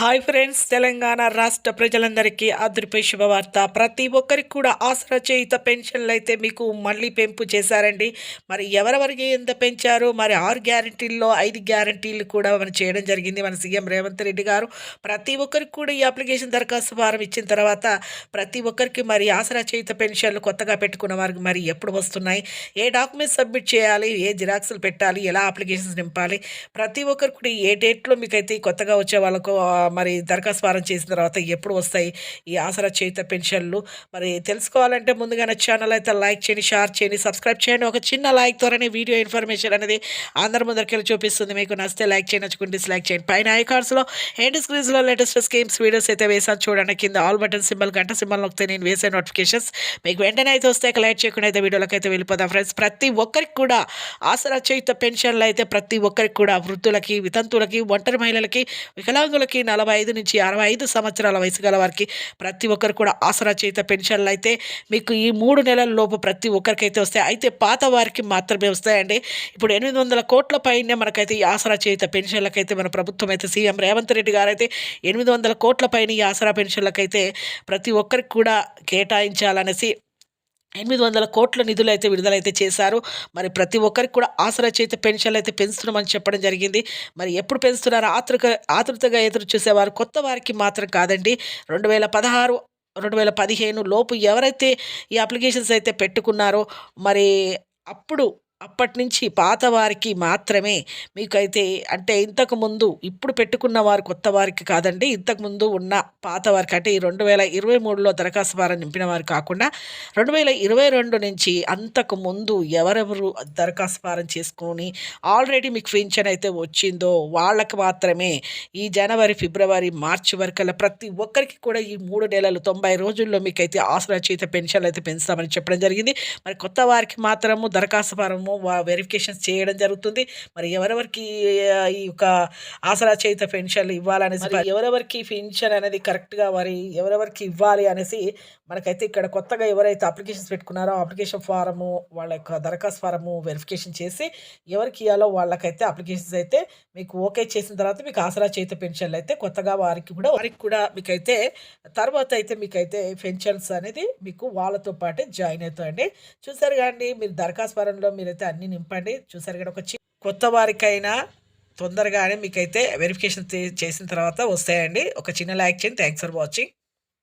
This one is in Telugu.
హాయ్ ఫ్రెండ్స్ తెలంగాణ రాష్ట్ర ప్రజలందరికీ అదృపై శుభవార్త. ప్రతి ఒక్కరికి కూడా ఆసరా పెన్షన్లు అయితే మీకు మళ్ళీ పెంపు చేశారండి. మరి ఎవరెవరికి ఎంత పెంచారు? మరి ఆరు గ్యారంటీల్లో ఐదు గ్యారంటీలు కూడా మనం చేయడం జరిగింది. మన సీఎం రేవంత్ రెడ్డి గారు ప్రతి ఒక్కరికి కూడా ఈ అప్లికేషన్ దరఖాస్తు ఫారం ఇచ్చిన తర్వాత ప్రతి ఒక్కరికి మరి ఆసరా పెన్షన్లు కొత్తగా పెట్టుకున్న వారికి మరి ఎప్పుడు వస్తున్నాయి? ఏ డాక్యుమెంట్స్ సబ్మిట్ చేయాలి? ఏ జిరాక్స్లు పెట్టాలి? ఎలా అప్లికేషన్స్ నింపాలి? ప్రతి ఒక్కరికి కూడా ఏ డేట్లో మీకైతే కొత్తగా వచ్చే వాళ్ళకు మరి దరఖాస్తు ఫారం చేసిన తర్వాత ఎప్పుడు వస్తాయి ఈ ఆసరా చేత పెన్షన్లు? మరి తెలుసుకోవాలంటే ముందుగా నా ఛానల్ అయితే లైక్ చేయండి షేర్ చేయండి సబ్స్క్రైబ్ చేయండి. ఒక చిన్న లైక్ ద్వారానే వీడియో ఇన్ఫర్మేషన్ అనేది అందరి ముందరికి చూపిస్తుంది. మీకు నచ్చితే లైక్ చేయండి నచ్చుకుంటే డిస్లైక్ చేయండి. పైన ఐకాన్స్లో ఎండ్ స్క్రీన్స్లో లేటెస్ట్ స్కీమ్స్ వీడియోస్ అయితే వేసాను చూడండి. కింద ఆల్ బటన్ సింబల్ గంట సింబల్ నొక్కితే నేను వేసే నోటిఫికేషన్స్. మీకు వెంటనే అయితే వస్తే లైట్ చేయకుండా అయితే వీడియోలోకి అయితే వెళ్ళిపోదాం. ఫ్రెండ్స్ ప్రతి ఒక్కరికి కూడా ఆసరా చేయుత పెన్షన్లు అయితే ప్రతి ఒక్కరికి కూడా వృద్ధులకి వితంతులకి ఒంటరి మహిళలకి వికలాంగులకి నలభై ఐదు నుంచి అరవై ఐదు సంవత్సరాల వయసు గల వారికి ప్రతి ఒక్కరు కూడా ఆసరా చేయుత పెన్షన్లు అయితే మీకు ఈ మూడు నెలల లోపు ప్రతి ఒక్కరికైతే వస్తాయి. అయితే పాత వారికి మాత్రమే వస్తాయండి. ఇప్పుడు ఎనిమిది వందల కోట్ల పైనే మనకైతే ఈ ఆసరా చేయుత పెన్షన్లకైతే మన ప్రభుత్వం అయితే సీఎం రేవంత్ రెడ్డి గారు అయితే ఎనిమిది వందల కోట్ల పైన ఈ ఆసరా పెన్షన్లకైతే ప్రతి ఒక్కరికి కూడా కేటాయించాలనేసి ఎనిమిది వందల కోట్ల నిధులు అయితే విడుదలైతే చేశారు. మరి ప్రతి ఒక్కరికి కూడా ఆసరా చేత పెన్షన్లు అయితే పెంచుతున్నామని చెప్పడం జరిగింది. మరి ఎప్పుడు పెంచుతున్నారు ఆతృక ఆతృతగా ఎదురు చూసేవారు కొత్త వారికి మాత్రం కాదండి. రెండు వేల పదహారు రెండు వేల పదిహేను లోపు ఎవరైతే ఈ అప్లికేషన్స్ అయితే పెట్టుకున్నారో మరి అప్పుడు అప్పటి నుంచి పాత వారికి మాత్రమే మీకైతే అంటే ఇంతకుముందు ఇప్పుడు పెట్టుకున్న వారు కొత్త వారికి కాదండి. ఇంతకు ముందు ఉన్న పాత వారికి అంటే ఈ రెండు వేల ఇరవై మూడులో దరఖాస్తు ఫారం నింపిన వారు కాకుండా రెండు వేల ఇరవై రెండు నుంచి అంతకు ముందు ఎవరెవరు దరఖాస్తు ఫారం చేసుకొని ఆల్రెడీ మీకు పెన్షన్ అయితే వచ్చిందో వాళ్ళకి మాత్రమే ఈ జనవరి ఫిబ్రవరి మార్చి వరకల్లా ప్రతి ఒక్కరికి కూడా ఈ మూడు నెలలు తొంభై రోజుల్లో మీకైతే ఆసరా పెన్షన్లు అయితే పెంచుతామని చెప్పడం జరిగింది. మరి కొత్త వారికి మాత్రము దరఖాస్తు ఫారము వెరిఫికేషన్స్ చేయడం జరుగుతుంది. మరి ఎవరెవరికి ఈ యొక్క ఆసరా చేత పెన్షన్లు ఇవ్వాలనేసి మరి ఎవరెవరికి పెన్షన్ అనేది కరెక్ట్గా మరి ఎవరెవరికి ఇవ్వాలి అనేసి మనకైతే ఇక్కడ కొత్తగా ఎవరైతే అప్లికేషన్స్ పెట్టుకున్నారో అప్లికేషన్ ఫారము వాళ్ళ యొక్క దరఖాస్తు ఫారము వెరిఫికేషన్ చేసి ఎవరికి ఇవ్వాలో వాళ్ళకైతే అప్లికేషన్స్ అయితే మీకు ఓకే చేసిన తర్వాత మీకు ఆసరా చేత పెన్షన్లు అయితే కొత్తగా వారికి కూడా వారికి కూడా మీకైతే తర్వాత అయితే మీకైతే పెన్షన్స్ అనేది మీకు వాళ్ళతో పాటే జాయిన్ అవుతాయండి. చూసారు కానీ మీరు దరఖాస్తు ఫారంలో అయితే అన్ని నింపండి. చూసారు కదా ఒక కొత్త వారికైనా తొందరగానే మీకైతే వెరిఫికేషన్ చేసిన తర్వాత వస్తాయండి. ఒక చిన్న లైక్ చేయండి. Thanks for watching